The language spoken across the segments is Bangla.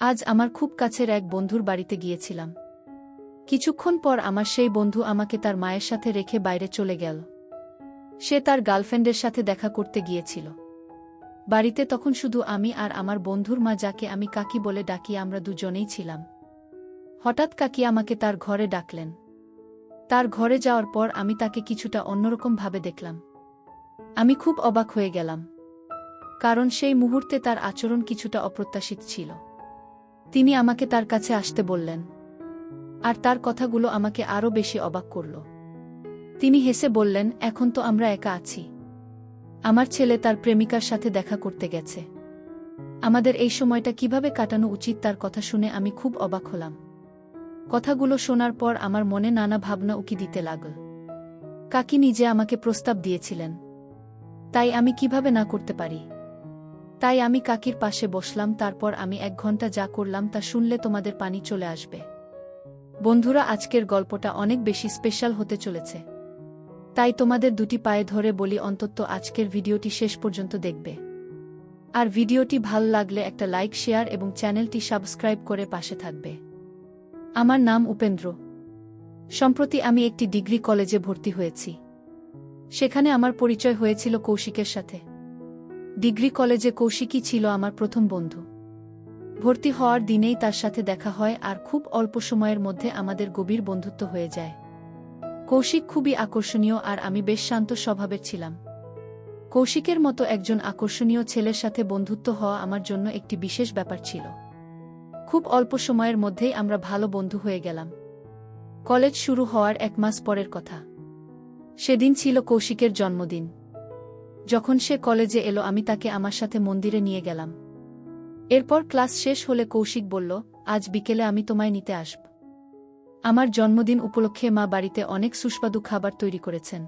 আজ আমার খুব কাছের এক বন্ধুর বাড়িতে গিয়েছিলাম। কিছুক্ষণ পর আমার সেই বন্ধু আমাকে তার মায়ের সাথে রেখে বাইরে চলে গেল। সে তার গার্লফ্রেন্ডের সাথে দেখা করতে গিয়েছিল। বাড়িতে তখন শুধু আমি আর আমার বন্ধুর মা যাকে আমি কাকি বলে ডাকি আমরা দুজনেই ছিলাম। হঠাৎ কাকি আমাকে তার ঘরে ডাকলেন। তার ঘরে যাওয়ার পর আমি তাকে কিছুটা অন্যরকম ভাবে দেখলাম। আমি খুব অবাক হয়ে গেলাম। কারণ সেই মুহূর্তে তার আচরণ কিছুটা অপ্রত্যাশিত ছিল। তিনি আমাকে তার কাছে আসতে বললেন। আর তার কথাগুলো আমাকে আরও বেশি অবাক করল। তিনি হেসে বললেন, এখন তো আমরা একা আছি। আমার ছেলে তার প্রেমিকার সাথে দেখা করতে গেছে। আমাদের এই সময়টা কীভাবে কাটানো উচিত তার কথা শুনে আমি খুব অবাক হলাম। কথাগুলো শোনার পর আমার মনে নানা ভাবনা উকি দিতে লাগল। কাকি নিজে আমাকে প্রস্তাব দিয়েছিলেন। তাই আমি কীভাবে না করতে পারি? তাই আমি কাকির পাশে বসলাম, তারপর আমি এক ঘণ্টা যা করলাম তা শুনলে তোমাদের পানি চলে আসবে। বন্ধুরা, আজকের গল্পটা অনেক বেশি স্পেশাল হতে চলেছে। তাই তোমাদের দুটি পায়ে ধরে বলি, অন্তত আজকের ভিডিওটি শেষ পর্যন্ত দেখবে। আর ভিডিওটি ভালো লাগলে একটা লাইক, শেয়ার এবং চ্যানেলটি সাবস্ক্রাইব করে পাশে থাকবে। আমার নাম উপেন্দ্র। সম্প্রতি আমি একটি ডিগ্রি কলেজে ভর্তি হয়েছি। সেখানে আমার পরিচয় হয়েছিল কৌশিকের সাথে। ডিগ্রি কলেজে কৌশিকই ছিল আমার প্রথম বন্ধু। ভর্তি হওয়ার দিনেই তার সাথে দেখা হয় আর খুব অল্প সময়ের মধ্যে আমাদের গভীর বন্ধুত্ব হয়ে যায়। কৌশিক খুবই আকর্ষণীয় আর আমি বেশ শান্ত স্বভাবের ছিলাম। কৌশিকের মতো একজন আকর্ষণীয় ছেলের সাথে বন্ধুত্ব হওয়া আমার জন্য একটি বিশেষ ব্যাপার ছিল। খুব অল্প সময়ের মধ্যেই আমরা ভালো বন্ধু হয়ে গেলাম। কলেজ শুরু হওয়ার এক মাস পরের কথা। সেদিন ছিল কৌশিকের জন্মদিন। যখন সে কলেজে এলো, আমি তাকে আমার সাথে মন্দিরে নিয়ে গেলাম। এরপর ক্লাস শেষ হলে কৌশিক বলল, আজ বিকেলে আমি তোমায় নিতে আসব। আমার জন্মদিন উপলক্ষে মা বাড়িতে অনেক সুস্বাদু খাবার তৈরি করেছেন।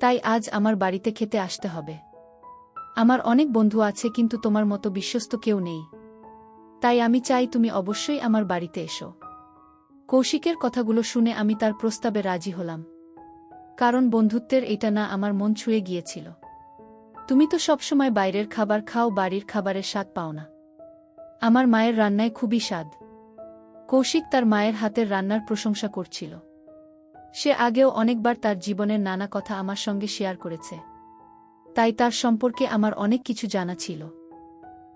তাই আজ আমার বাড়িতে খেতে আসতে হবে। আমার অনেক বন্ধু আছে, কিন্তু তোমার মতো বিশ্বস্ত কেউ নেই। তাই আমি চাই তুমি অবশ্যই আমার বাড়িতে এসো কৌশিকের কথাগুলো শুনে আমি তার প্রস্তাবে রাজি হলাম। কারণ বন্ধুত্বের এটা না আমার মন ছুঁয়ে গিয়েছিল। তুমি তো সবসময় বাইরের খাবার খাও, বাড়ির খাবারের স্বাদ পাও না। আমার মায়ের রান্নায় খুবই স্বাদ। কৌশিক তার মায়ের হাতের রান্নার প্রশংসা করছিল। সে আগেও অনেকবার তার জীবনের নানা কথা আমার সঙ্গে শেয়ার করেছে। তাই তার সম্পর্কে আমার অনেক কিছু জানা ছিল।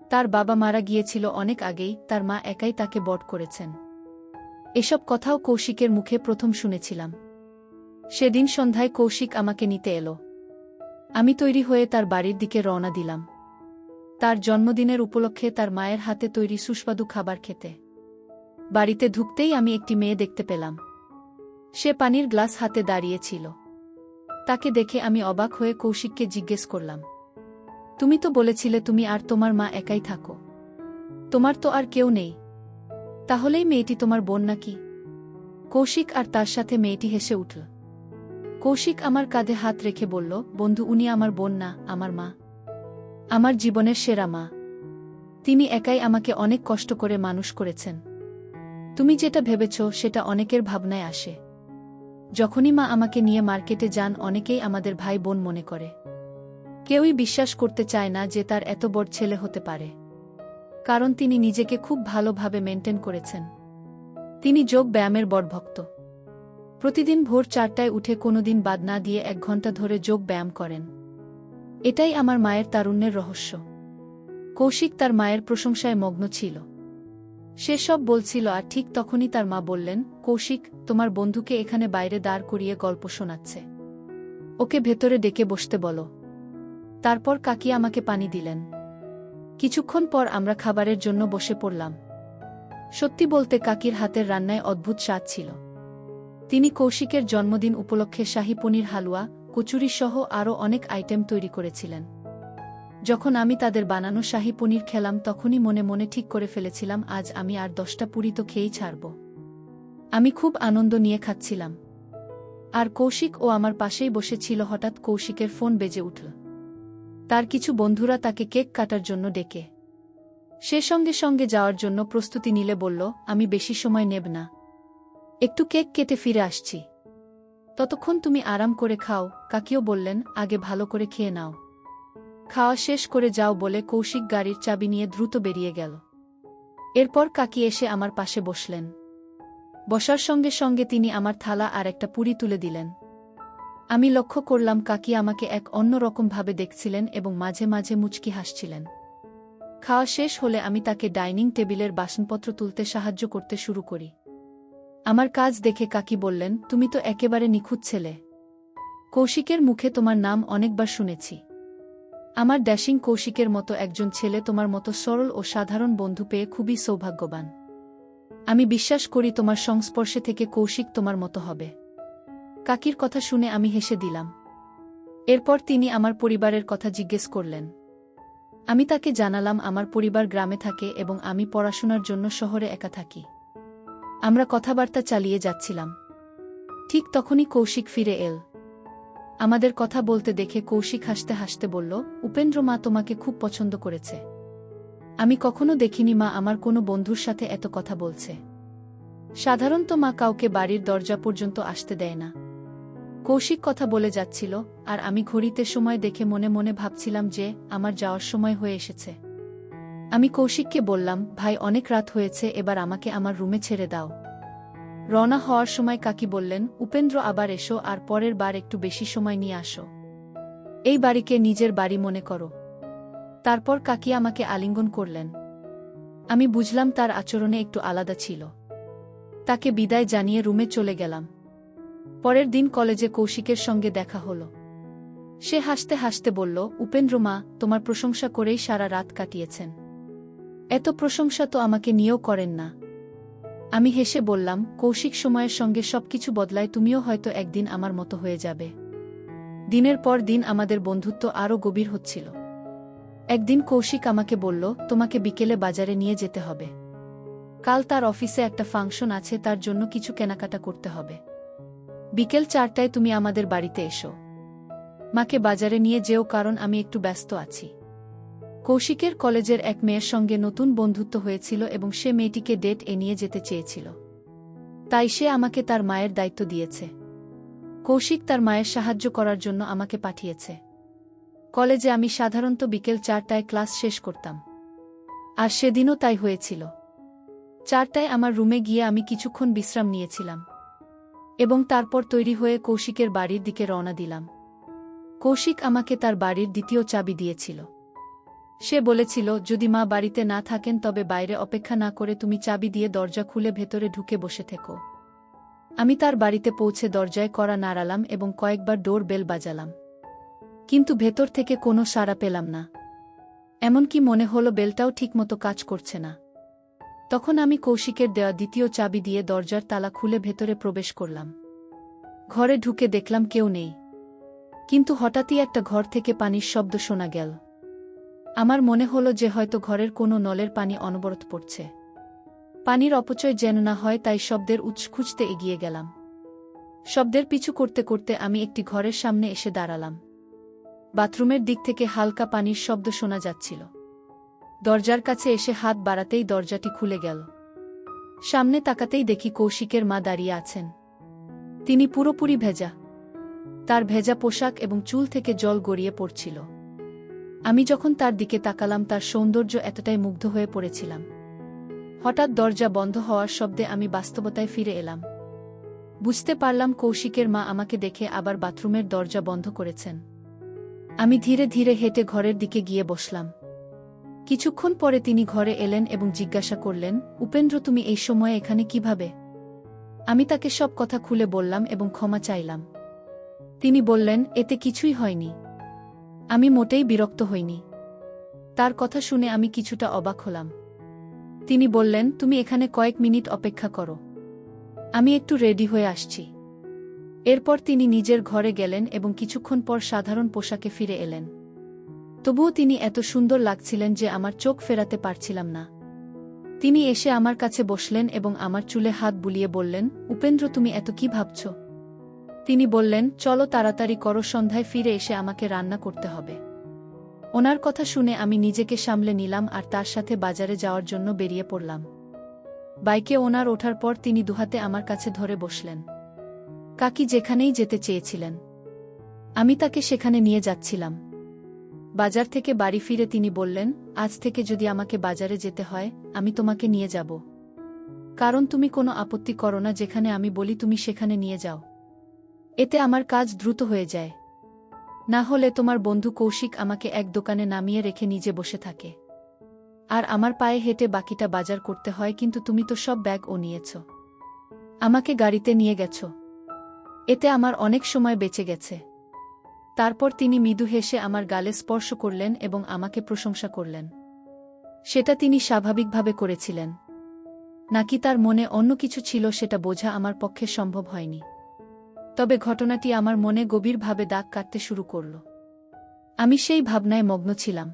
তার বাবা মারা গিয়েছিল অনেক আগেই, তার মা একাই তাকে বট করেছেন। এসব কথাও কৌশিকের মুখে প্রথম শুনেছিলাম। সেদিন সন্ধ্যায় কৌশিক আমাকে নিতে এলো। আমি তৈরি হয়ে তার বাড়ির দিকে রওনা দিলাম। তার জন্মদিনের উপলক্ষে তার মায়ের হাতে তৈরি সুস্বাদু খাবার খেতে। বাড়িতে ঢুকতেই আমি একটি মেয়ে দেখতে পেলাম। সে পানির গ্লাস হাতে দাঁড়িয়েছিল। তাকে দেখে আমি অবাক হয়ে কৌশিককে জিজ্ঞেস করলাম, তুমি তো বলেছিলে তুমি আর তোমার মা একাই থাকো। তোমার তো আর কেউ নেই। তাহলেই মেয়েটি তোমার বোন নাকি? কৌশিক আর তার সাথে মেয়েটি হেসে উঠল কৌশিক আমার কাঁধে হাত রেখে বলল, বন্ধু, উনি আমার বোন না, আমার মা। আমার জীবনের সেরা মা। তিনি একাই আমাকে অনেক কষ্ট করে মানুষ করেছেন। তুমি যেটা ভেবেছ, সেটা অনেকের ভাবনায় আসে। যখনই মা আমাকে নিয়ে মার্কেটে যান, অনেকেই আমাদের ভাই বোন মনে করে। কেউই বিশ্বাস করতে চায় না যে তার এত বড় ছেলে হতে পারে। কারণ তিনি নিজেকে খুব ভালোভাবে মেনটেন করেছেন। তিনি যোগ ব্যায়ামের বড় ভক্ত। প্রতিদিন ভোর চারটায় উঠে কোনোদিন বাদ না দিয়ে এক ঘণ্টা ধরে যোগ ব্যায়াম করেন। এটাই আমার মায়ের তারুণ্যের রহস্য। কৌশিক তার মায়ের প্রশংসায় মগ্ন ছিল। সে সব বলছিল আর ঠিক তখনই তার মা বললেন, কৌশিক, তোমার বন্ধুকে এখানে বাইরে দাঁড় করিয়ে গল্প শোনাচ্ছে। ওকে ভেতরে ডেকে বসতে বলো। তারপর কাকি আমাকে পানি দিলেন। কিছুক্ষণ পর আমরা খাবারের জন্য বসে পড়লাম। সত্যি বলতে কাকির হাতের রান্নায় অদ্ভুত স্বাদ ছিল। তিনি কৌশিকের জন্মদিন উপলক্ষে শাহী পনির হালুয়া, কচুরি সহ আরও অনেক আইটেম তৈরি করেছিলেন। যখন আমি তাদের বানানো শাহী পনির খেলাম তখনই মনে মনে ঠিক করে ফেলেছিলাম, আজ আমি আর দশটা পুরি তো খেয়েই ছাড়ব। আমি খুব আনন্দ নিয়ে খাচ্ছিলাম। আর কৌশিক ও আমার পাশেই বসেছিল হঠাৎ কৌশিকের ফোন বেজে উঠল। তার কিছু বন্ধুরা তাকে কেক কাটার জন্য ডেকে। সে সঙ্গে সঙ্গে যাওয়ার জন্য প্রস্তুতি নিলে বলল, আমি বেশি সময় নেব না। একটু কেক কেটে ফিরে আসছি। ততক্ষণ তুমি আরাম করে খাও, কাকিও বললেন, আগে ভালো করে খেয়ে নাও। খাওয়া শেষ করে যাও বলে কৌশিক গাড়ির চাবি নিয়ে দ্রুত বেরিয়ে গেল। এরপর কাকি এসে আমার পাশে বসলেন। বসার সঙ্গে সঙ্গে তিনি আমার থালা আর একটা পুরি তুলে দিলেন। আমি লক্ষ্য করলাম কাকি আমাকে এক অন্যরকম ভাবে দেখছিলেন এবং মাঝে মাঝে মুচকি হাসছিলেন। খাওয়া শেষ হলে আমি তাকে ডাইনিং টেবিলের বাসনপত্র তুলতে সাহায্য করতে শুরু করি। আমার কাজ দেখে কাকি বললেন, তুমি তো একেবারে নিখুঁত ছেলে। কৌশিকের মুখে তোমার নাম অনেকবার শুনেছি। আমার ড্যাশিং কৌশিকের মতো একজন ছেলে তোমার মতো সরল ও সাধারণ বন্ধু পেয়ে খুবই সৌভাগ্যবান। আমি বিশ্বাস করি তোমার সংস্পর্শে থেকে কৌশিক তোমার মতো হবে। কাকির কথা শুনে আমি হেসে দিলাম। এরপর তিনি আমার পরিবারের কথা জিজ্ঞেস করলেন। আমি তাকে জানালাম আমার পরিবার গ্রামে থাকে এবং আমি পড়াশোনার জন্য শহরে একা থাকি। আমরা কথাবার্তা চালিয়ে যাচ্ছিলাম। ঠিক তখনই কৌশিক ফিরে এল। আমাদের কথা বলতে দেখে কৌশিক হাসতে হাসতে বলল, উপেন্দ্র মা তোমাকে খুব পছন্দ করেছে। আমি কখনো দেখিনি মা আমার কোনো বন্ধুর সাথে এত কথা বলছে। সাধারণত মা কাউকে বাড়ির দরজা পর্যন্ত আসতে দেয় না। কৌশিক কথা বলে যাচ্ছিল, আর আমি ঘড়িতে সময় দেখে মনে মনে ভাবছিলাম যে, আমার যাওয়ার সময় হয়ে এসেছে। আমি কৌশিককে বললাম, ভাই, অনেক রাত হয়েছে, এবার আমাকে আমার রুমে ছেড়ে দাও। রওনা হওয়ার সময় কাকি বললেন, উপেন্দ্র, আবার এসো, আর পরের বার একটু বেশি সময় নিয়ে আসো। এই বাড়িকে নিজের বাড়ি মনে করো। তারপর কাকি আমাকে আলিঙ্গন করলেন। আমি বুঝলাম তার আচরণে একটু আলাদা ছিল। তাকে বিদায় জানিয়ে রুমে চলে গেলাম। পরের দিন কলেজে কৌশিকের সঙ্গে দেখা হল। সে হাসতে হাসতে বলল, উপেন্দ্র মা, তোমার প্রশংসা করেই সারা রাত কাটিয়েছেন। এত প্রশংসা তো আমাকে নিয়েও করেন না। আমি হেসে বললাম, কৌশিক সময়ের সঙ্গে সবকিছু বদলায়, তুমিও হয়তো একদিন আমার মতো হয়ে যাবে। দিনের পর দিন আমাদের বন্ধুত্ব আরও গভীর হচ্ছিল। একদিন কৌশিক আমাকে বলল, তোমাকে বিকেলে বাজারে নিয়ে যেতে হবে। কাল তার অফিসে একটা ফাংশন আছে, তার জন্য কিছু কেনাকাটা করতে হবে। বিকেল চারটায় তুমি আমাদের বাড়িতে এসো। মাকে বাজারে নিয়ে যেও, কারণ আমি একটু ব্যস্ত আছি। কৌশিকের কলেজের এক মেয়ের সঙ্গে নতুন বন্ধুত্ব হয়েছিল এবং সে মেয়েটিকে ডেট এ নিয়ে যেতে চেয়েছিল। তাই সে আমাকে তার মায়ের দায়িত্ব দিয়েছে। কৌশিক তার মায়ের সাহায্য করার জন্য আমাকে পাঠিয়েছে। কলেজে আমি সাধারণত বিকেল চারটায় ক্লাস শেষ করতাম। আর সেদিনও তাই হয়েছিল। চারটায় আমার রুমে গিয়ে আমি কিছুক্ষণ বিশ্রাম নিয়েছিলাম এবং তারপর তৈরি হয়ে কৌশিকের বাড়ির দিকে রওনা দিলাম। কৌশিক আমাকে তার বাড়ির দ্বিতীয় চাবি দিয়েছিল। সে বলেছিল, যদি মা বাড়িতে না থাকেন, তবে বাইরে অপেক্ষা না করে তুমি চাবি দিয়ে দরজা খুলে ভেতরে ঢুকে বসে থেকো। আমি তার বাড়িতে পৌঁছে দরজায় করা নাড়ালাম এবং কয়েকবার ডোর বেল বাজালাম। কিন্তু ভেতর থেকে কোনো সাড়া পেলাম না। এমনকি মনে হলো বেলটাও ঠিকমতো কাজ করছে না। তখন আমি কৌশিকের দেওয়া দ্বিতীয় চাবি দিয়ে দরজার তালা খুলে ভেতরে প্রবেশ করলাম। ঘরে ঢুকে দেখলাম কেউ নেই। কিন্তু হঠাৎই একটা ঘর থেকে পানির শব্দ শোনা গেল। আমার মনে হলো যে হয়তো ঘরের কোনো নলের পানি অনবরত পড়ছে। পানির অপচয় যেন না হয়, তাই শব্দের উৎস খুঁজতে এগিয়ে গেলাম। শব্দের পিছু করতে করতে আমি একটি ঘরের সামনে এসে দাঁড়ালাম। বাথরুমের দিক থেকে হালকা পানির শব্দ শোনা যাচ্ছিল। দরজার কাছে এসে হাত বাড়াতেই দরজাটি খুলে গেল। সামনে তাকাতেই দেখি কৌশিকের মা দাঁড়িয়ে আছেন। তিনি পুরোপুরি ভেজা। তার ভেজা পোশাক এবং চুল থেকে জল গড়িয়ে পড়ছিল। আমি যখন তার দিকে তাকালাম, তার সৌন্দর্য এতটাই মুগ্ধ হয়ে পড়েছিলাম। হঠাৎ দরজা বন্ধ হওয়ার শব্দে আমি বাস্তবতায় ফিরে এলাম। বুঝতে পারলাম কৌশিকের মা আমাকে দেখে আবার বাথরুমের দরজা বন্ধ করেছেন। আমি ধীরে ধীরে হেঁটে ঘরের দিকে গিয়ে বসলাম। কিছুক্ষণ পরে তিনি ঘরে এলেন এবং জিজ্ঞাসা করলেন, উপেন্দ্র, তুমি এই সময়ে এখানে কীভাবে? আমি তাকে সব কথা খুলে বললাম এবং ক্ষমা চাইলাম। তিনি বললেন, এতে কিছুই হয়নি। আমি মোটেই বিরক্ত হইনি। তার কথা শুনে আমি কিছুটা অবাক হলাম। তিনি বললেন, তুমি এখানে কয়েক মিনিট অপেক্ষা করো। আমি একটু রেডি হয়ে আসছি। এরপর তিনি নিজের ঘরে গেলেন এবং কিছুক্ষণ পর সাধারণ পোশাকে ফিরে এলেন। তবুও তিনি এত সুন্দর লাগছিলেন যে আমার চোখ ফেরাতে পারছিলাম না। তিনি এসে আমার কাছে বসলেন এবং আমার চুলে হাত বুলিয়ে বললেন, উপেন্দ্র, তুমি এত কি ভাবছ? তিনি বললেন, চলো তাড়াতাড়ি করো, সন্ধ্যায় ফিরে এসে আমাকে রান্না করতে হবে। ওনার কথা শুনে আমি নিজেকে সামলে নিলাম আর তার সাথে বাজারে যাওয়ার জন্য বেরিয়ে পড়লাম। বাইকে ওনার ওঠার পর তিনি দুহাতে আমার কাছে ধরে বসলেন। কাকি যেখানেই যেতে চেয়েছিলেন। আমি তাকে সেখানে নিয়ে যাচ্ছিলাম। বাজার থেকে বাড়ি ফিরে তিনি বললেন, আজ থেকে যদি আমাকে বাজারে যেতে হয়, আমি তোমাকে নিয়ে যাব। কারণ তুমি কোনো আপত্তি করো না, যেখানে আমি বলি তুমি সেখানে নিয়ে যাও। এতে আমার কাজ দ্রুত হয়ে যায়। না হলে তোমার বন্ধু কৌশিক আমাকে এক দোকানে নামিয়ে রেখে নিজে বসে থাকে। আর আমার পায়ে হেঁটে বাকিটা বাজার করতে হয়, কিন্তু তুমি তো সব ব্যাগ ও নিয়েছ। আমাকে গাড়িতে নিয়ে গেছ। এতে আমার অনেক সময় বেঁচে গেছে। তারপর তিনি মৃদু হেসে আমার গালে স্পর্শ করলেন এবং আমাকে প্রশংসা করলেন। সেটা তিনি স্বাভাবিকভাবে করেছিলেন। নাকি তার মনে অন্য কিছু ছিল সেটা বোঝা আমার পক্ষে সম্ভব হয়নি। তবে ঘটনাটি আমার মনে গভীরভাবে দাগ কাটতে শুরু করল। আমি সেই ভাবনায় মগ্ন ছিলাম।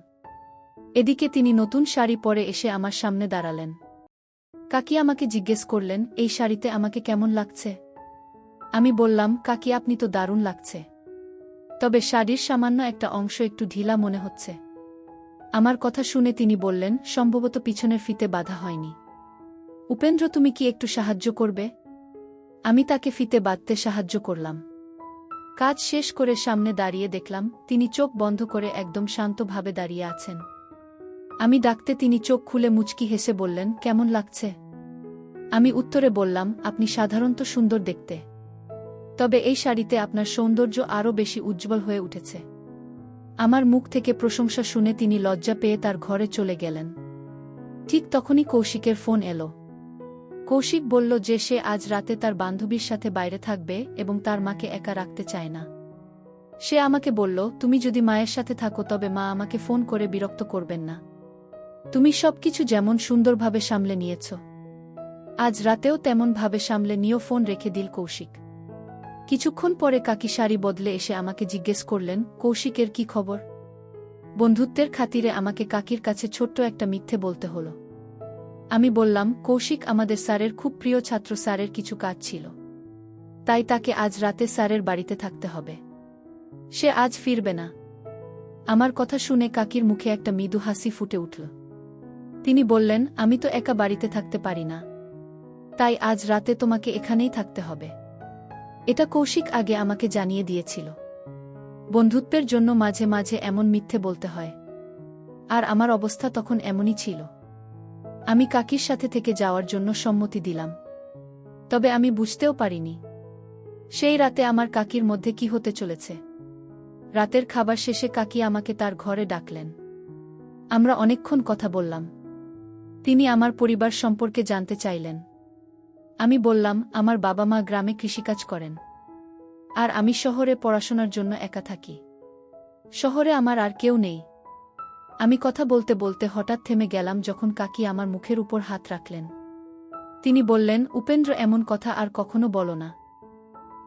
এদিকে তিনি নতুন শাড়ি পরে এসে আমার সামনে দাঁড়ালেন। কাকি আমাকে জিজ্ঞেস করলেন, এই শাড়িতে আমাকে কেমন লাগছে? আমি বললাম, কাকি, আপনি তো দারুণ লাগছে। তবে শাড়ির সামান্য একটা অংশ একটু ঢিলা মনে হচ্ছে। আমার কথা শুনে তিনি বললেন, সম্ভবত পিছনের ফিতে বাধা হয়নি। উপেন্দ্র, তুমি কি একটু সাহায্য করবে? আমি তাকে ফিতে বাঁধতে সাহায্য করলাম। কাজ শেষ করে সামনে দাঁড়িয়ে দেখলাম, তিনি চোখ বন্ধ করে একদম শান্তভাবে দাঁড়িয়ে আছেন। আমি ডাকতে তিনি চোখ খুলে মুচকি হেসে বললেন, কেমন লাগছে? আমি উত্তরে বললাম, আপনি সাধারণত সুন্দর দেখতে। তবে এই শাড়িতে আপনার সৌন্দর্য আরও বেশি উজ্জ্বল হয়ে উঠেছে। আমার মুখ থেকে প্রশংসা শুনে তিনি লজ্জা পেয়ে তার ঘরে চলে গেলেন। ঠিক তখনই কৌশিকের ফোন এলো। কৌশিক বলল যে সে আজ রাতে তার বান্ধবীর সাথে বাইরে থাকবে এবং তার মাকে একা রাখতে চায় না। সে আমাকে বলল, তুমি যদি মায়ের সাথে থাকো তবে মা আমাকে ফোন করে বিরক্ত করবেন না। তুমি সবকিছু যেমন সুন্দরভাবে সামলে নিয়েছ। আজ রাতেও তেমনভাবে সামলে নিয়েও ফোন রেখে দিল কৌশিক। কিছুক্ষণ পরে কাকি শাড়ি বদলে এসে আমাকে জিজ্ঞেস করলেন, কৌশিকের কি খবর? বন্ধুত্বের খাতিরে আমাকে কাকির কাছে ছোট্ট একটা মিথ্যে বলতে হলো। আমি বললাম, কৌশিক আমাদের স্যারের খুব প্রিয় ছাত্র, স্যারের কিছু কাজ ছিল। তাই তাকে আজ রাতে স্যারের বাড়িতে থাকতে হবে। সে আজ ফিরবে না। আমার কথা শুনে কাকির মুখে একটা মৃদু হাসি ফুটে উঠল। তিনি বললেন, আমি তো একা বাড়িতে থাকতে পারি না। তাই আজ রাতে তোমাকে এখানেই থাকতে হবে। এটা কৌশিক আগে আমাকে জানিয়ে দিয়েছিল। বন্ধুত্বের জন্য মাঝে মাঝে এমন মিথ্যে বলতে হয়। আর আমার অবস্থা তখন এমনই ছিল। আমি কাকির সাথে থেকে যাওয়ার জন্য সম্মতি দিলাম। তবে আমি বুঝতেও পারিনি। সেই রাতে আমার কাকির মধ্যে কি হতে চলেছে? রাতের খাবার শেষে কাকি আমাকে তার ঘরে ডাকলেন। আমরা অনেকক্ষণ কথা বললাম। তিনি আমার পরিবার সম্পর্কে জানতে চাইলেন। আমি বললাম, আমার বাবা মা গ্রামে কৃষিকাজ করেন। আর আমি শহরে পড়াশোনার জন্য একা থাকি। শহরে আমার আর কেউ নেই। আমি কথা বলতে বলতে হঠাৎ থেমে গেলাম যখন কাকি আমার মুখের উপর হাত রাখলেন। তিনি বললেন, উপেন্দ্র, এমন কথা আর কখনো বলো না।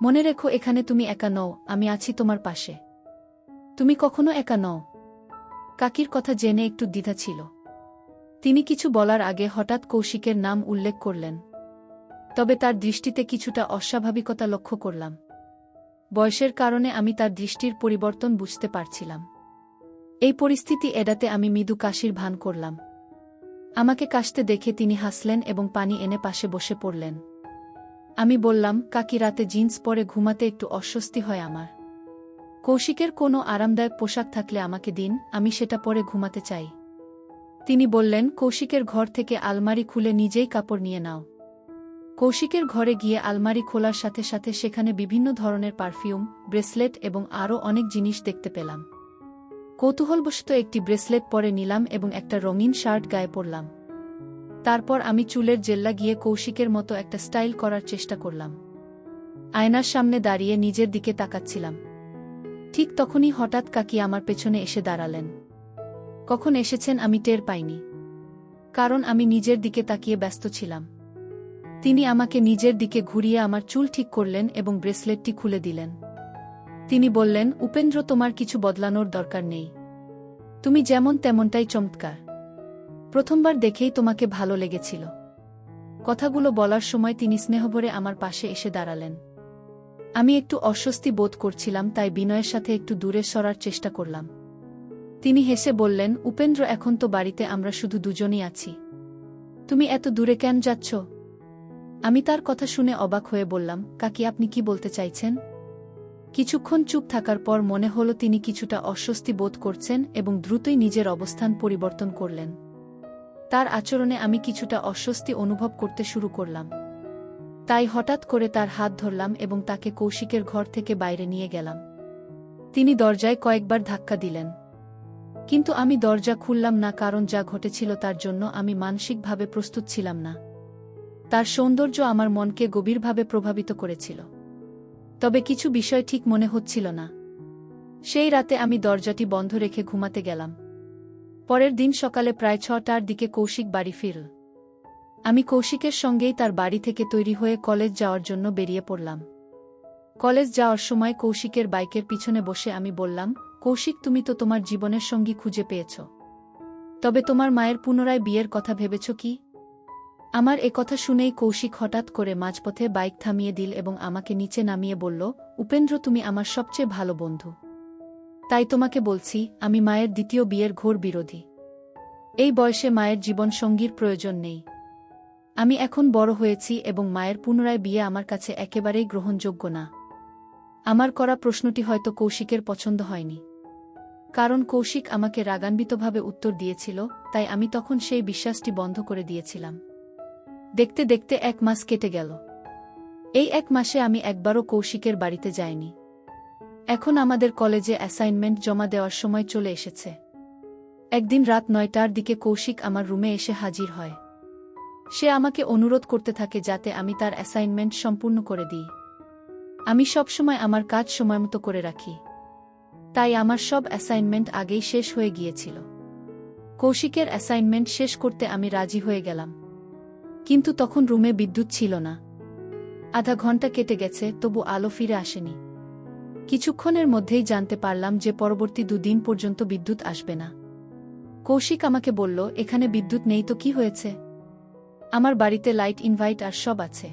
মনে রেখো, এখানে তুমি একা নও, আমি আছি তোমার পাশে। তুমি কখনো একা নও কাকির কথা জেনে একটু দ্বিধা ছিল। তিনি কিছু বলার আগে হঠাৎ কৌশিকের নাম উল্লেখ করলেন। তবে তার দৃষ্টিতে কিছুটা অস্বাভাবিকতা লক্ষ্য করলাম। বয়সের কারণে আমি তার দৃষ্টির পরিবর্তন বুঝতে পারছিলাম। এই পরিস্থিতি এড়াতে আমি মৃদু কাশির ভান করলাম। আমাকে কাশতে দেখে তিনি হাসলেন এবং পানি এনে পাশে বসে পড়লেন। আমি বললাম, কাকি, রাতে জিন্স পরে ঘুমাতে একটু অস্বস্তি হয় আমার। কৌশিকের কোনো আরামদায়ক পোশাক থাকলে আমাকে দিন, আমি সেটা পরে ঘুমাতে চাই। তিনি বললেন, কৌশিকের ঘর থেকে আলমারি খুলে নিজেই কাপড় নিয়ে নাও। কৌশিকের ঘরে গিয়ে আলমারি খোলার সাথে সাথে সেখানে বিভিন্ন ধরনের পারফিউম, ব্রেসলেট এবং আরও অনেক জিনিস দেখতে পেলাম। কৌতূহলবশত একটি ব্রেসলেট পরে নিলাম এবং একটা রঙিন শার্ট গায়ে পরলাম। তারপর আমি চুলের জেল্লা গিয়ে কৌশিকের মতো একটা স্টাইল করার চেষ্টা করলাম। আয়নার সামনে দাঁড়িয়ে নিজের দিকে তাকাচ্ছিলাম। ঠিক তখনই হঠাৎ কাকি আমার পেছনে এসে দাঁড়ালেন। কখন এসেছেন আমি টের পাইনি। কারণ আমি নিজের দিকে তাকিয়ে ব্যস্ত ছিলাম। তিনি আমাকে নিজের দিকে ঘুরিয়ে আমার চুল ঠিক করলেন এবং ব্রেসলেটটি খুলে দিলেন। তিনি বললেন, উপেন্দ্র, তোমার কিছু বদলানোর দরকার নেই। তুমি যেমন তেমনটাই চমৎকার। প্রথমবার দেখেই তোমাকে ভালো লেগেছিল। কথাগুলো বলার সময় তিনি স্নেহভরে আমার পাশে এসে দাঁড়ালেন। আমি একটু অস্বস্তি বোধ করছিলাম, তাই বিনয়ের সাথে একটু দূরে সরার চেষ্টা করলাম। তিনি হেসে বললেন, উপেন্দ্র, এখন তো বাড়িতে আমরা শুধু দুজনই আছি। তুমি এত দূরে কেন যাচ্ছ? আমি তার কথা শুনে অবাক হয়ে বললাম, কাকি, আপনি কি বলতে চাইছেন? কিছুক্ষণ চুপ থাকার পর মনে হল তিনি কিছুটা অস্বস্তি বোধ করছেন এবং দ্রুতই নিজের অবস্থান পরিবর্তন করলেন। তার আচরণে আমি কিছুটা অস্বস্তি অনুভব করতে শুরু করলাম। তাই হঠাৎ করে তার হাত ধরলাম এবং তাকে কৌশিকের ঘর থেকে বাইরে নিয়ে গেলাম। তিনি দরজায় কয়েকবার ধাক্কা দিলেন। কিন্তু আমি দরজা খুললাম না কারণ যা ঘটেছিল তার জন্য আমি মানসিকভাবে প্রস্তুত ছিলাম না। তার সৌন্দর্য আমার মনকে গভীরভাবে প্রভাবিত করেছিল। তবে কিছু বিষয় ঠিক মনে হচ্ছিল না। সেই রাতে আমি দরজাটি বন্ধ রেখে ঘুমাতে গেলাম। পরের দিন সকালে প্রায় ছটার দিকে কৌশিক বাড়ি ফিরল। আমি কৌশিকের সঙ্গেই তার বাড়ি থেকে তৈরি হয়ে কলেজ যাওয়ার জন্য বেরিয়ে পড়লাম। কলেজ যাওয়ার সময় কৌশিকের বাইকের পিছনে বসে আমি বললাম, কৌশিক, তুমি তো তোমার জীবনের সঙ্গী খুঁজে পেয়েছ। তবে তোমার মায়ের পুনরায় বিয়ের কথা ভেবেছ কি? আমার এ কথা শুনেই কৌশিক হঠাৎ করে মাঝপথে বাইক থামিয়ে দিল এবং আমাকে নিচে নামিয়ে বলল, উপেন্দ্র, তুমি আমার সবচেয়ে ভালো বন্ধু। তাই তোমাকে বলছি, আমি মায়ের দ্বিতীয় বিয়ের ঘোর বিরোধী। এই বয়সে মায়ের জীবনসঙ্গীর প্রয়োজন নেই। আমি এখন বড় হয়েছি এবং মায়ের পুনরায় বিয়ে আমার কাছে একেবারেই গ্রহণযোগ্য না। আমার করা প্রশ্নটি হয়তো কৌশিকের পছন্দ হয়নি। কারণ কৌশিক আমাকে রাগান্বিতভাবে উত্তর দিয়েছিল, তাই আমি তখন সেই বিশ্বাসটি বন্ধ করে দিয়েছিলাম। দেখতে দেখতে এক মাস কেটে গেল। এই এক মাসে আমি একবারও কৌশিকের বাড়িতে যাইনি। এখন আমাদের কলেজে অ্যাসাইনমেন্ট জমা দেওয়ার সময় চলে এসেছে। একদিন রাত নয়টার দিকে কৌশিক আমার রুমে এসে হাজির হয়। সে আমাকে অনুরোধ করতে থাকে যাতে আমি তার অ্যাসাইনমেন্ট সম্পূর্ণ করে দিই। আমি সবসময় আমার কাজ সময়মতো করে রাখি। তাই আমার সব অ্যাসাইনমেন্ট আগেই শেষ হয়ে গিয়েছিল। কৌশিকের অ্যাসাইনমেন্ট শেষ করতে আমি রাজি হয়ে গেলাম। কিন্তু তখন রুমে বিদ্যুৎ ছিল না। আধা ঘণ্টা কেটে গেছে, তবু আলো ফিরে আসেনি। কিছুক্ষণের মধ্যেই জানতে পারলাম যে পরবর্তী দুদিন পর্যন্ত বিদ্যুৎ আসবে না। কৌশিক আমাকে বলল, এখানে বিদ্যুৎ নেই তো কি হয়েছে? আমার বাড়িতে লাইট ইনভাইট আর সব আছে।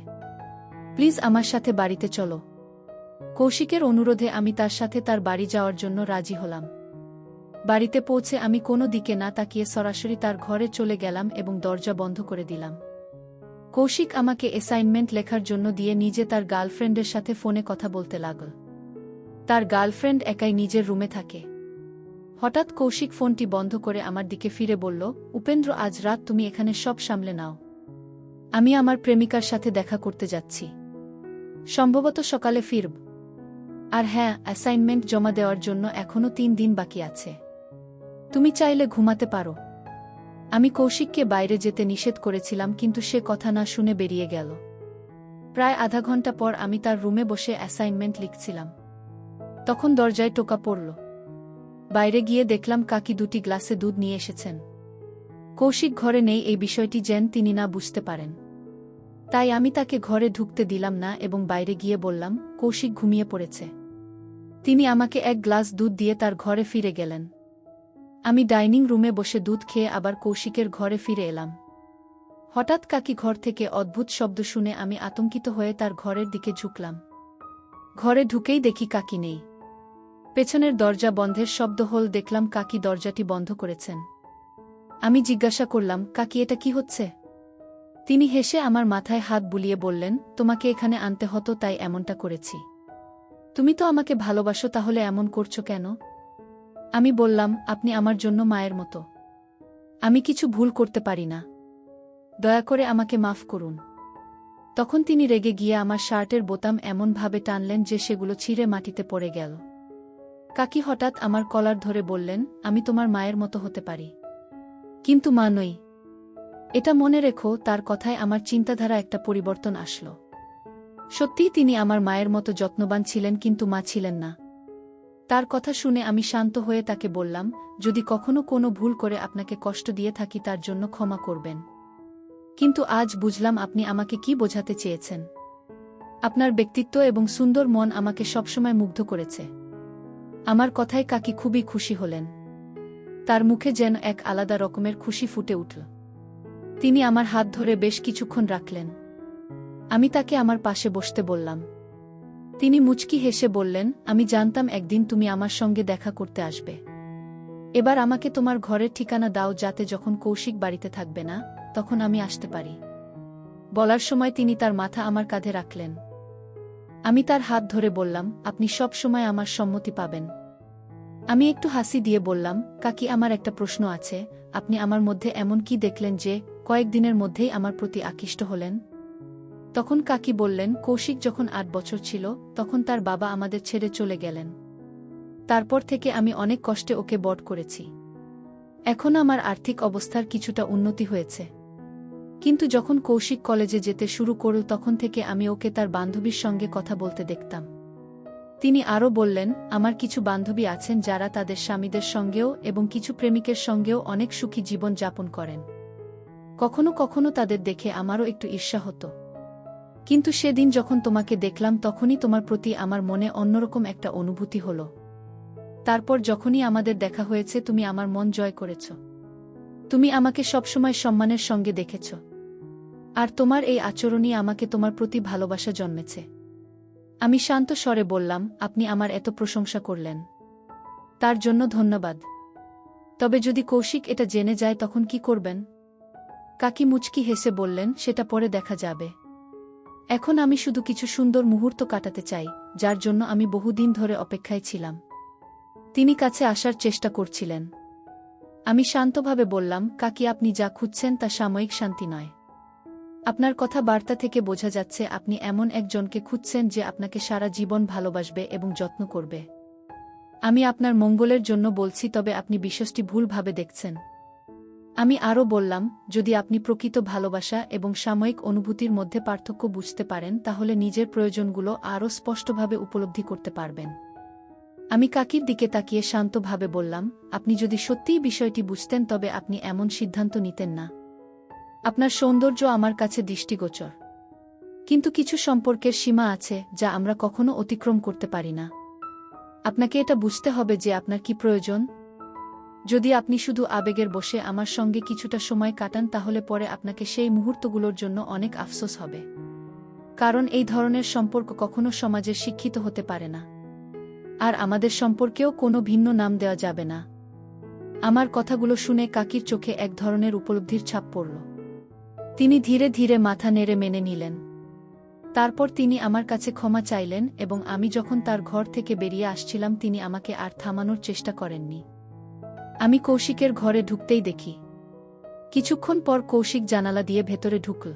প্লিজ আমার সাথে বাড়িতে চলো। কৌশিকের অনুরোধে আমি তার সাথে তার বাড়ি যাওয়ার জন্য রাজি হলাম। বাড়িতে পৌঁছে আমি কোনো দিকে না তাকিয়ে সরাসরি তার ঘরে চলে গেলাম এবং দরজা বন্ধ করে দিলাম। কৌশিক আমাকে অ্যাসাইনমেন্ট লেখার জন্য দিয়ে নিজে তার গার্লফ্রেন্ডের সাথে ফোনে কথা বলতে লাগল। তার গার্লফ্রেন্ড একাই নিজের রুমে থাকে। হঠাৎ কৌশিক ফোনটি বন্ধ করে আমার দিকে ফিরে বলল, উপেন্দ্র, আজ রাত তুমি এখানে সব সামলে নাও। আমি আমার প্রেমিকার সাথে দেখা করতে যাচ্ছি। সম্ভবত সকালে ফিরব। আর হ্যাঁ অ্যাসাইনমেন্ট জমা দেওয়ার জন্য এখনও তিন দিন বাকি আছে। তুমি চাইলে ঘুমাতে পারো। আমি কৌশিককে বাইরে যেতে নিষেধ করেছিলাম, কিন্তু সে কথা না শুনে বেরিয়ে গেল। প্রায় আধা ঘণ্টা পর আমি তার রুমে বসে অ্যাসাইনমেন্ট লিখছিলাম। তখন দরজায় টোকা পড়ল। বাইরে গিয়ে দেখলাম কাকি দুটি গ্লাসে দুধ নিয়ে এসেছেন। কৌশিক ঘরে নেই, এই বিষয়টি যেন তিনি না বুঝতে পারেন। তাই আমি তাকে ঘরে ঢুকতে দিলাম না এবং বাইরে গিয়ে বললাম, কৌশিক ঘুমিয়ে পড়েছে। তিনি আমাকে এক গ্লাস দুধ দিয়ে তার ঘরে ফিরে গেলেন। আমি ডাইনিং রুমে বসে দুধ খেয়ে আবার কৌশিকের ঘরে ফিরে এলাম। হঠাৎ কাকি ঘর থেকে অদ্ভুত শব্দ শুনে আমি আতঙ্কিত হয়ে তার ঘরের দিকে ঝুঁকলাম। ঘরে ঢুকেই দেখি কাকি নেই। পেছনের দরজা বন্ধের শব্দ হল দেখলাম কাকি দরজাটি বন্ধ করেছেন। আমি জিজ্ঞাসা করলাম, কাকি, এটা কি হচ্ছে? তিনি হেসে আমার মাথায় হাত বুলিয়ে বললেন, তোমাকে এখানে আনতে হতো, তাই এমনটা করেছি। তুমি তো আমাকে ভালোবাসো, তাহলে এমন করছ কেন? আমি বললাম, আপনি আমার জন্য মায়ের মতো। আমি কিছু ভুল করতে পারি না। দয়া করে আমাকে মাফ করুন। তখন তিনি রেগে গিয়ে আমার শার্টের বোতাম এমনভাবে টানলেন যে সেগুলো ছিঁড়ে মাটিতে পড়ে গেল। কাকি হঠাৎ আমার কলার ধরে বললেন, আমি তোমার মায়ের মতো হতে পারি। কিন্তু মা নই। এটা মনে রেখো, তার কথায় আমার চিন্তাধারা একটা পরিবর্তন আসল। সত্যিই তিনি আমার মায়ের মতো যত্নবান ছিলেন, কিন্তু মা ছিলেন না। তার কথা শুনে আমি শান্ত হয়ে তাকে বললাম, যদি কখনো কোনো ভুল করে আপনাকে কষ্ট দিয়ে থাকি তার জন্য ক্ষমা করবেন। কিন্তু আজ বুঝলাম আপনি আমাকে কি বোঝাতে চেয়েছেন। আপনার ব্যক্তিত্ব এবং সুন্দর মন আমাকে সবসময় মুগ্ধ করেছে। আমার কথায় কাকি খুবই খুশি হলেন। তার মুখে যেন এক আলাদা রকমের খুশি ফুটে উঠল। তিনি আমার হাত ধরে বেশ কিছুক্ষণ রাখলেন। আমি তাকে আমার পাশে বসতে বললাম তিনি মুচকি হেসে বললেন, আমি জানতাম একদিন তুমি আমার সঙ্গে দেখা করতে আসবে। এবার আমাকে তোমার ঘরের ঠিকানা দাও যাতে যখন কৌশিক বাড়িতে থাকবে না, তখন আমি আসতে পারি। বলার সময় তিনি তার মাথা আমার কাঁধে রাখলেন। আমি তার হাত ধরে বললাম, আপনি সব সময় আমার সম্মতি পাবেন। আমি একটু হাসি দিয়ে বললাম, কাকি, আমার একটা প্রশ্ন আছে। আপনি আমার মধ্যে এমন কি দেখলেন যে কয়েকদিনের মধ্যেই আমার প্রতি আকৃষ্ট হলেন? তখন কাকি বললেন, কৌশিক যখন আট বছর ছিল, তখন তার বাবা আমাদের ছেড়ে চলে গেলেন। তারপর থেকে আমি অনেক কষ্টে ওকে বট করেছি। এখন আমার আর্থিক অবস্থার কিছুটা উন্নতি হয়েছে। কিন্তু যখন কৌশিক কলেজে যেতে শুরু করল, তখন থেকে আমি ওকে তার বান্ধবীর সঙ্গে কথা বলতে দেখতাম। তিনি আরও বললেন, আমার কিছু বান্ধবী আছেন যারা তাদের স্বামীদের সঙ্গেও এবং কিছু প্রেমিকের সঙ্গেও অনেক সুখী জীবন যাপন করেন। কখনো কখনো তাদের দেখে আমারও একটু ঈর্ষা হতো। কিন্তু সেদিন যখন তোমাকে দেখলাম তখনই তোমার প্রতি আমার মনে অন্যরকম একটা অনুভূতি হল। তারপর যখনই আমাদের দেখা হয়েছে, তুমি আমার মন জয় করেছ। তুমি আমাকে সবসময় সম্মানের সঙ্গে দেখেছ। আর তোমার এই আচরণই আমাকে তোমার প্রতি ভালোবাসা জন্মেছে। আমি শান্ত স্বরে বললাম, আপনি আমার এত প্রশংসা করলেন। তার জন্য ধন্যবাদ। তবে যদি কৌশিক এটা জেনে যায় তখন কি করবেন? কাকি মুচকি হেসে বললেন, সেটা পরে দেখা যাবে। এখন আমি শুধু কিছু সুন্দর মুহূর্ত কাটাতে চাই, যার জন্য আমি বহুদিন ধরে অপেক্ষায় ছিলাম। তিনি কাছে আসার চেষ্টা করছিলেন। আমি শান্তভাবে বললাম, কাকি, আপনি যা খুঁজছেন তা সাময়িক শান্তি নয়। আপনার কথা বার্তা থেকে বোঝা যাচ্ছে আপনি এমন একজনকে খুঁজছেন যে আপনাকে সারা জীবন ভালোবাসবে এবং যত্ন করবে। আমি আপনার মঙ্গলের জন্য বলছি, তবে আপনি বিশ্বাসটি ভুলভাবে দেখছেন। আমি আরও বললাম, যদি আপনি প্রকৃত ভালোবাসা এবং সাময়িক অনুভূতির মধ্যে পার্থক্য বুঝতে পারেন, তাহলে নিজের প্রয়োজনগুলো আরও স্পষ্টভাবে উপলব্ধি করতে পারবেন। আমি কাকির দিকে তাকিয়ে শান্তভাবে বললাম, আপনি যদি সত্যিই বিষয়টি বুঝতেন, তবে আপনি এমন সিদ্ধান্ত নিতেন না। আপনার সৌন্দর্য আমার কাছে দৃষ্টিগোচর। কিন্তু কিছু সম্পর্কের সীমা আছে, যা আমরা কখনো অতিক্রম করতে পারি না। আপনাকে এটা বুঝতে হবে যে আপনার কি প্রয়োজন যদি আপনি শুধু আবেগের বসে আমার সঙ্গে কিছুটা সময় কাটান, তাহলে পরে আপনাকে সেই মুহূর্তগুলোর জন্য অনেক আফসোস হবে। কারণ এই ধরনের সম্পর্ক কখনো সমাজে শিক্ষিত হতে পারে না। আর আমাদের সম্পর্কেও কোনো ভিন্ন নাম দেওয়া যাবে না। আমার কথাগুলো শুনে কাকির চোখে এক ধরনের উপলব্ধির ছাপ পড়ল। তিনি ধীরে ধীরে মাথা নেড়ে মেনে নিলেন। তারপর তিনি আমার কাছে ক্ষমা চাইলেন এবং আমি যখন তার ঘর থেকে বেরিয়ে আসছিলাম, তিনি আমাকে আর থামানোর চেষ্টা করেননি। আমি কৌশিকের ঘরে ঢুকতেই দেখি। কিছুক্ষণ পর কৌশিক জানালা দিয়ে ভেতরে ঢুকল।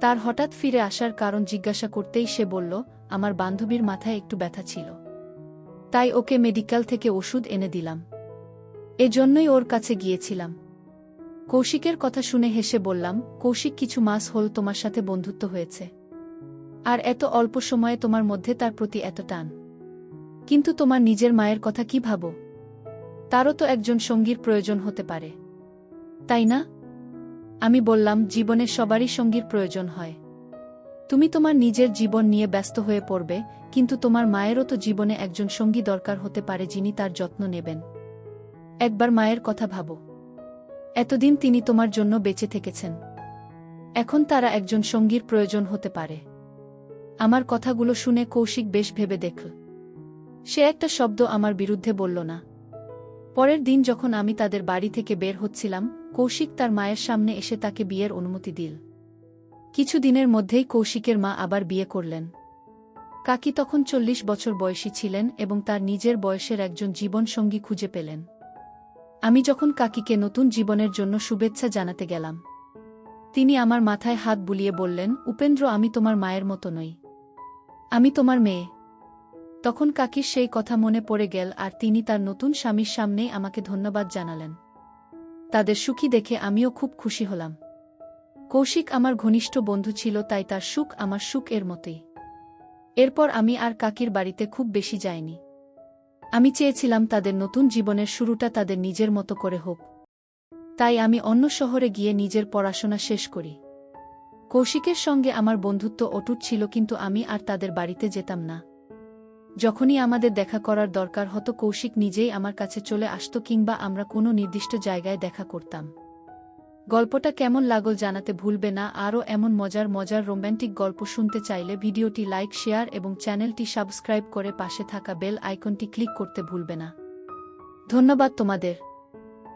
তার হঠাৎ ফিরে আসার কারণ জিজ্ঞাসা করতেই সে বলল, আমার বান্ধবীর মাথায় একটু ব্যথা ছিল। তাই ওকে মেডিকেল থেকে ওষুধ এনে দিলাম। এজন্যই ওর কাছে গিয়েছিলাম। কৌশিকের কথা শুনে হেসে বললাম, কৌশিক, কিছু মাস হল তোমার সাথে বন্ধুত্ব হয়েছে। আর এত অল্প সময়ে তোমার মধ্যে তার প্রতি এত টান। কিন্তু তোমার নিজের মায়ের কথা কি ভাবো? তারও তো একজন সঙ্গীর প্রয়োজন হতে পারে। তাই না? আমি বললাম, জীবনে সবারই সঙ্গীর প্রয়োজন হয়। তুমি তোমার নিজের জীবন নিয়ে ব্যস্ত হয়ে পড়বে, কিন্তু তোমার মায়েরও তো জীবনে একজন সঙ্গী দরকার হতে পারে যিনি তার যত্ন নেবেন। একবার মায়ের কথা ভাবো। এতদিন তিনি তোমার জন্য বেঁচে থেকেছেন। এখন তারা একজন সঙ্গীর প্রয়োজন হতে পারে। আমার কথাগুলো শুনে কৌশিক বেশ ভেবে দেখল। সে একটা শব্দ আমার বিরুদ্ধে বলল না। পরের দিন যখন আমি তাদের বাড়ি থেকে বের হচ্ছিলাম, কৌশিক তার মায়ের সামনে এসে তাকে বিয়ের অনুমতি দিল। কিছু দিনের মধ্যেই কৌশিকের মা আবার বিয়ে করলেন। কাকি তখন চল্লিশ বছর বয়সী ছিলেন এবং তার নিজের বয়সের একজন জীবনসঙ্গী খুঁজে পেলেন। আমি যখন কাকিকে নতুন জীবনের জন্য শুভেচ্ছা জানাতে গেলাম, তিনি আমার মাথায় হাত বুলিয়ে বললেন, উপেন্দ্র, আমি তোমার মায়ের মতো নই। আমি তোমার মেয়ে। তখন কাকির সেই কথা মনে পড়ে গেল আর তিনি তার নতুন স্বামীর সামনেই আমাকে ধন্যবাদ জানালেন। তাদের সুখী দেখে আমিও খুব খুশি হলাম। কৌশিক আমার ঘনিষ্ঠ বন্ধু ছিল, তাই তার সুখ আমার সুখ এর মতোই। এরপর আমি আর কাকির বাড়িতে খুব বেশি যাইনি। আমি চেয়েছিলাম তাদের নতুন জীবনের শুরুটা তাদের নিজের মতো করে হোক। তাই আমি অন্য শহরে গিয়ে নিজের পড়াশোনা শেষ করি। কৌশিকের সঙ্গে আমার বন্ধুত্ব অটুট ছিল, কিন্তু আমি আর তাদের বাড়িতে যেতাম না। যখনই আমাদের দেখা করার দরকার হতো, কৌশিক নিজেই আমার কাছে চলে আসত কিংবা আমরা কোনো নির্দিষ্ট জায়গায় দেখা করতাম। গল্পটা কেমন লাগল জানাতে ভুলবে না, আরও এমন মজার মজার রোম্যান্টিক গল্প শুনতে চাইলে ভিডিওটি লাইক, শেয়ার এবং চ্যানেলটি সাবস্ক্রাইব করে পাশে থাকা বেল আইকনটি ক্লিক করতে ভুলবে না। ধন্যবাদ তোমাদের।